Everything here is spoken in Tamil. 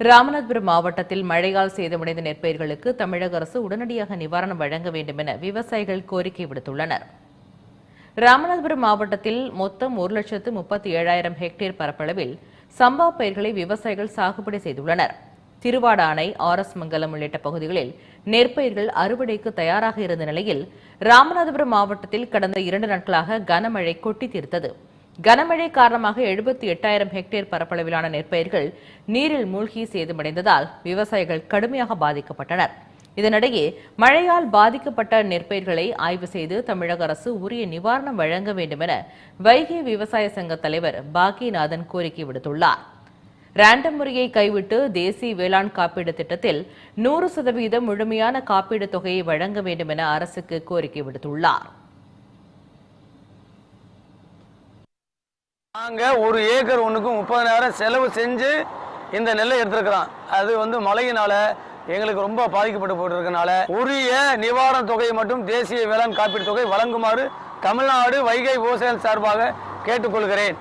ராமநாதபுரம் மாவட்டத்தில் மழையால் சேதமடைந்த நெற்பயிர்களுக்கு தமிழக அரசு உடனடியாக நிவாரணம் வழங்க வேண்டும் என விவசாயிகள் கோரிக்கை விடுத்துள்ளனர். ராமநாதபுரம் மாவட்டத்தில் மொத்தம் ஒரு லட்சத்து முப்பத்தி ஏழாயிரம் ஹெக்டேர் பரப்பளவில் சம்பா பயிர்களை விவசாயிகள் சாகுபடி செய்துள்ளனர். திருவாடானை ஆர் எஸ் மங்கலம் உள்ளிட்ட பகுதிகளில் நெற்பயிர்கள் அறுவடைக்கு தயாராக இருந்த நிலையில் ராமநாதபுரம் மாவட்டத்தில் கடந்த இரண்டு நாட்களாக கனமழை கொட்டி தீர்த்தது. கனமழை காரணமாக எழுபத்தி எட்டாயிரம் ஹெக்டேர் பரப்பளவிலான நெற்பயிர்கள் நீரில் மூழ்கி சேதமடைந்ததால் விவசாயிகள் கடுமையாக பாதிக்கப்பட்டனர். இதனிடையே மழையால் பாதிக்கப்பட்ட நெற்பயிர்களை ஆய்வு செய்து தமிழக அரசு உரிய நிவாரணம் வழங்க வேண்டும் என வைகை விவசாய சங்க தலைவர் பாக்கிநாதன் கோரிக்கை விடுத்துள்ளார். ரேண்டம் முறையை கைவிட்டு தேசிய வேளாண் காப்பீடு திட்டத்தில் நூறு சதவீதம் முழுமையான காப்பீடு தொகையை வழங்க வேண்டும் என அரசுக்கு கோரிக்கை விடுத்துள்ளார். நாங்கள் ஒரு ஏக்கர் ஒன்றுக்கு முப்பதனாயிரம் செலவு செஞ்சு இந்த நெல்லை எடுத்திருக்கிறோம் அது வந்து மழையினால எங்களுக்கு ரொம்ப பாதிக்கப்பட்டு போட்டிருக்கனால உரிய நிவாரண தொகை மட்டும் தேசிய வேளாண் காப்பீடு தொகை வழங்குமாறு தமிழ்நாடு வைகை விவசாயிகள் சார்பாக கேட்டுக்கொள்கிறேன்.